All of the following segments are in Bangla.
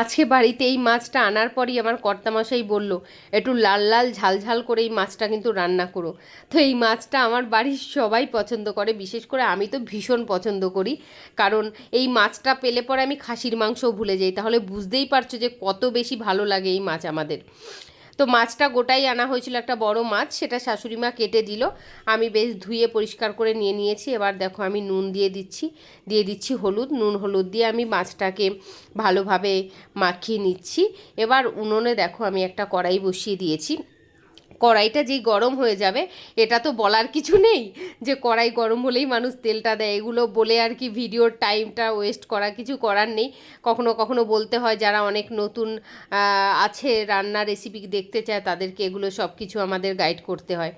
আজকে বাড়িতে এই মাছটা আনার পরই আমার কর্তামশাই বলল, একটু লাল লাল ঝাল ঝাল করে এই মাছটা কিন্তু রান্না করো। তো এই মাছটা আমার বাড়ির সবাই পছন্দ করে, বিশেষ করে আমি তো ভীষণ পছন্দ করি। কারণ এই মাছটা পেলে পরে আমি খাসির মাংসও ভুলে যাই, তাহলে বুঝতেই পারছ যে কত বেশি ভালো লাগে এই মাছ আমাদের। তো মাছটা গোটাই আনা হয়েছিল একটা বড় মাছ, সেটা শাশুড়ি মা কেটে দিল। আমি বেশ ধুয়ে পরিষ্কার করে নিয়ে নিয়েছি। এবার দেখো আমি নুন দিয়ে দিচ্ছি দিয়ে দিচ্ছি হলুদ। নুন হলুদ দিয়ে আমি মাছটাকে ভালোভাবে মাখিয়ে নিচ্ছি। এবার উনুনে দেখো আমি একটা কড়াই বসিয়ে দিয়েছি। কড়াইটা যেই গরম হয়ে যাবে, এটা তো বলার কিছু নেই যে কড়াই গরম হলেই মানুষ তেলটা দেয়। এগুলো বলে আর কি ভিডিওর টাইমটা ওয়েস্ট করা, কিছু করার নেই। কখনো কখনো বলতে হয় যারা অনেক নতুন আছে রান্না রেসিপি দেখতে চায় তাদেরকে এগুলো সব কিছু আমাদের গাইড করতে হয়।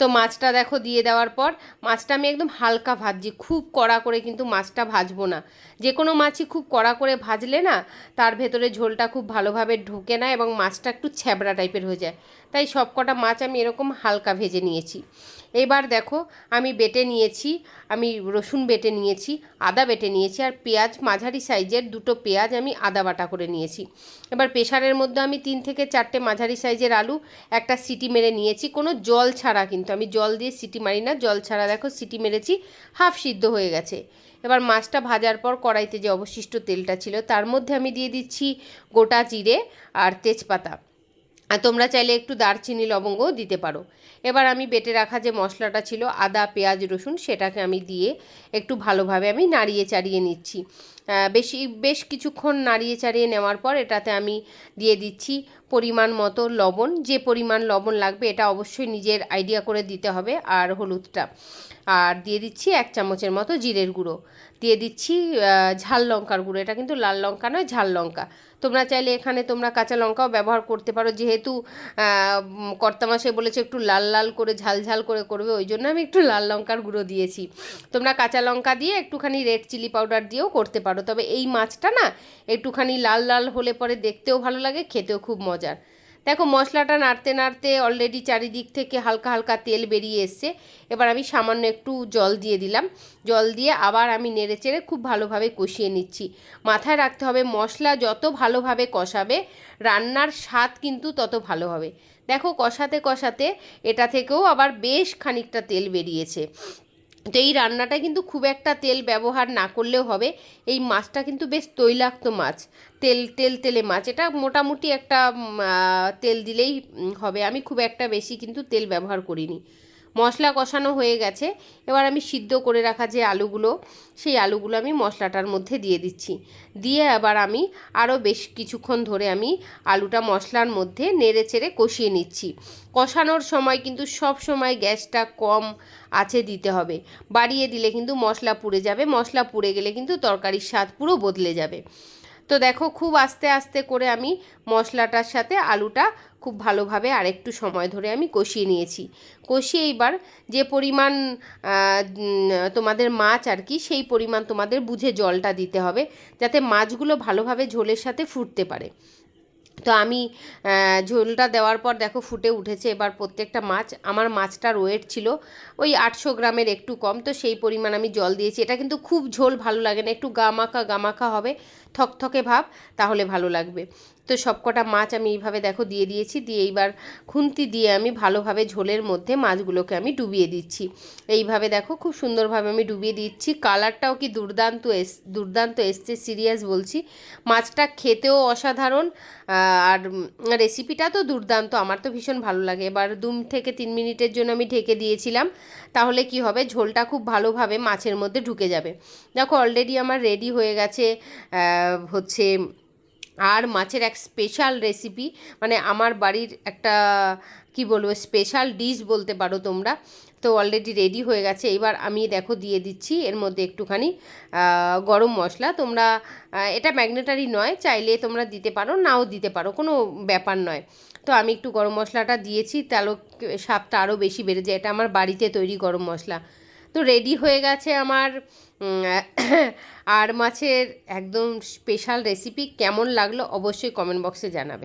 তো মাছটা দেখো দিয়ে দেওয়ার পর মাছটা আমি একদম হালকা ভাজছি। খুব কড়া করে কিন্তু মাছটা ভাজবো না। যে কোনো মাছই খুব কড়া করে ভাজলে না তার ভেতরে ঝোলটা খুব ভালোভাবে ঢুকে না এবং মাছটা একটু ছ্যাবড়া টাইপের হয়ে যায়। তাই সব কটা মাছ আমি এরকম হালকা ভেজে নিয়েছি। এবার দেখো, আমি বেটে নিয়েছি, আমি রসুন বেটে নিয়েছি, আদা বেটে নিয়েছি আর পেঁয়াজ, মাঝারি সাইজের দুটো পেঁয়াজ আমি আদা বাটা করে নিয়েছি। এবার প্রেশারের মধ্যে আমি তিন থেকে চারটে মাঝারি সাইজের আলু, একটা সিটি মেরে নিয়েছি। কোনো জল ছাড়া কিন্তু, আমি জল দিয়ে সিটি মারি না, জল ছাড়া দেখো সিটি মেরেছি, হাফ সিদ্ধ হয়ে গেছে। এবার মাছটা ভাজার পর কড়াইতে যে অবশিষ্ট তেলটা ছিল, তার মধ্যে আমি দিয়ে দিচ্ছি গোটা জিরে আর তেজপাতা। আর তোমরা চাইলে একটু দারচিনি লবঙ্গও দিতে পারো। এবার আমি বেটে রাখা যে মশলাটা ছিল, আদা, পেঁয়াজ, রসুন, সেটাকে আমি দিয়ে একটু ভালোভাবে আমি নাড়িয়ে চাড়িয়ে নিচ্ছি। বেশি, বেশ কিছুক্ষণ নাড়িয়ে চাড়িয়ে নেওয়ার পর এটাতে আমি দিয়ে দিচ্ছি পরিমাণ মতো লবণ। যে পরিমাণ লবণ লাগবে এটা অবশ্যই নিজের আইডিয়া করে দিতে হবে আর হলুদটা। আর দিয়ে দিচ্ছি এক চামচের মতো জিরের গুঁড়ো। দিয়ে দিচ্ছি ঝাল লঙ্কার গুঁড়ো। এটা কিন্তু লাল লঙ্কা নয়, ঝাল লঙ্কা। তোমরা চাইলে এখানে তোমরা কাঁচা লঙ্কাও ব্যবহার করতে পারো। যেহেতু কর্তামাসে বলেছে একটু লাল লাল করে, ঝাল ঝাল করে করবে, ওই জন্য আমি একটু লাল লঙ্কার গুঁড়ো দিয়েছি। তোমরা কাঁচা লঙ্কা দিয়ে একটুখানি রেড চিলি পাউডার দিয়েও করতে পারো। তবে এই মাছটা না একটুখানি লাল লাল হলে পরে দেখতেও ভালো লাগে, খেতেও খুব মজার। দেখো মশলাটা নাড়তে নাড়তে অলরেডি চারিদিক থেকে হালকা হালকা তেল বেরিয়ে এসছে। এবার আমি সামান্য একটু জল দিয়ে দিলাম। জল দিয়ে আবার আমি নেড়ে চেড়ে খুব ভালোভাবে কষিয়ে নিচ্ছি। মাথায় রাখতে হবে মশলা যত ভালোভাবে কষাবে, রান্নার স্বাদ কিন্তু তত ভালো হবে। দেখো কষাতে কষাতে এটা থেকেও আবার বেশ খানিকটা তেল বেরিয়েছে। তো এই রান্নাটা কিন্তু খুব একটা তেল ব্যবহার না করলেও হবে। এই মাছটা কিন্তু বেশ তৈলাক্ত মাছ। তেল তেল, তেলে মাছ। এটা মোটামুটি একটা তেল দিলেই হবে। আমি খুব একটা বেশি কিন্তু তেল ব্যবহার করিনি। মশলা কষানো হয়ে গেছে। এবার আমি সিদ্ধ করে রাখা যে আলুগুলো, সেই আলুগুলো আমি মশলাটার মধ্যে দিয়ে দিচ্ছি। দিয়ে আবার আমি আরও বেশ কিছুক্ষণ ধরে আমি আলুটা মশলার মধ্যে নেড়ে চেড়ে কষিয়ে নিচ্ছি। কষানোর সময় কিন্তু সব সময় গ্যাসটা কম আছে দিতে হবে। বাড়িয়ে দিলে কিন্তু মশলা পুড়ে যাবে, মশলা পুড়ে গেলে কিন্তু তরকারির স্বাদ পুরো বদলে যাবে। তো দেখো খুব আস্তে আস্তে করে আমি মশলাটার সাথে আলুটা খুব ভালোভাবে আরেকটু সময় ধরে আমি কষিয়ে নিয়েছি। কষিয়ে এইবার যে পরিমাণ তোমাদের মাছ আর কি, সেই পরিমাণ তোমাদের বুঝে জলটা দিতে হবে যাতে মাছগুলো ভালোভাবে ঝোলের সাথে ফুটতে পারে। তো আমি ঝোলটা দেওয়ার পর দেখো ফুটে উঠেছে এবার প্রত্যেকটা মাছ। আমার মাছটার ওয়েট ছিল ওই আটশো গ্রামের একটু কম, তো সেই পরিমাণ আমি জল দিয়েছি। এটা কিন্তু খুব ঝোল ভালো লাগে না, একটু গামাখা গামাখা হবে। থকথকে ভাব, তাহলে ভালো লাগবে। তো সবকটা মাছ আমি এইভাবে দেখো দিয়ে দিয়েছি, দিয়ে এইবার খুন্তি দিয়ে আমি ভালোভাবে ঝোলের মধ্যে মাছগুলোকে আমি ডুবিয়ে দিচ্ছি। এইভাবে দেখো খুব সুন্দরভাবে আমি ডুবিয়ে দিচ্ছি। কালারটাও কি দুর্দান্ত এস, দুর্দান্ত এসছে, সিরিয়াস বলছি। মাছটা খেতেও অসাধারণ আর রেসিপিটা তো দুর্দান্ত, আমার তো ভীষণ ভালো লাগে। এবার দু থেকে তিন মিনিটের জন্য আমি ঢেকে দিয়েছিলাম, তাহলে কি হবে? ঝোলটা খুব ভালোভাবে মাছের মধ্যে ঢুকে যাবে। দেখো অলরেডি আমার রেডি হয়ে গেছে হচ্ছে আর মাছের এক স্পেশাল রেসিপি মানে আমার বাড়ির একটা, কি বলব স্পেশাল ডিশ বলতে পারো তোমরা। তো অলরেডি রেডি হয়ে গেছে। এবার আমি দেখো দিয়ে দিচ্ছি, এর মধ্যে একটুখানি গরম মশলা। তোমরা এটা ম্যাগনেটারি নয়, চাইলে তোমরা দিতে পারো, নাও দিতে পারো, কোনো ব্যাপার নয়। তো আমি একটু গরম মশলাটা দিয়েছি, তাহলে স্বাদটা আরও বেশি বেড়ে যায়। এটা আমার বাড়িতে তৈরি গরম মশলা। তো রেডি হয়ে গেছে আমার আর মাছের একদম স্পেশাল রেসিপি কেমন লাগল অবশ্যই কমেন্ট বক্সে জানাবে।